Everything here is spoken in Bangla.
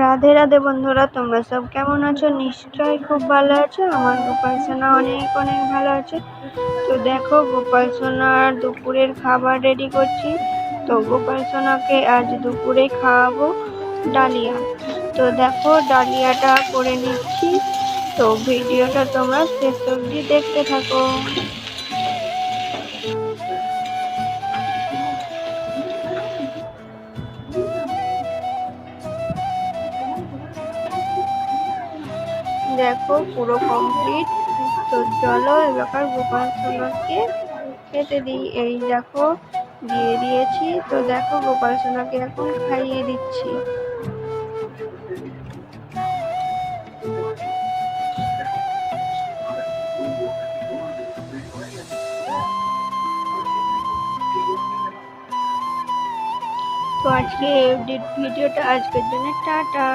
রাধে রাধে বন্ধুরা, তোমরা সব কেমন আছো? নিশ্চয়ই খুব ভালো আছো। আমার গোপাল সোনা অনেক অনেক ভালো আছে। তো দেখো, গোপাল সোনার দুপুরের খাবার রেডি করছি। তো গোপাল সোনাকে আজ দুপুরে খাওয়াবো ডালিয়া। তো দেখো, ডালিয়াটা করে নিচ্ছি। তো ভিডিওটা তোমরা শেষ অবধি দেখতে থাকো। দেখো, পুরো কমপ্লিট তো চলো এবার গোপাল সোনাকে খেতে দিই। এই দেখো, দিয়ে দিয়েছি। তো দেখো গোপাল সোনাকে এখন খাইয়ে দিচ্ছি। তো আজকে ভিডিওটা, আজকের জন্য টাটা।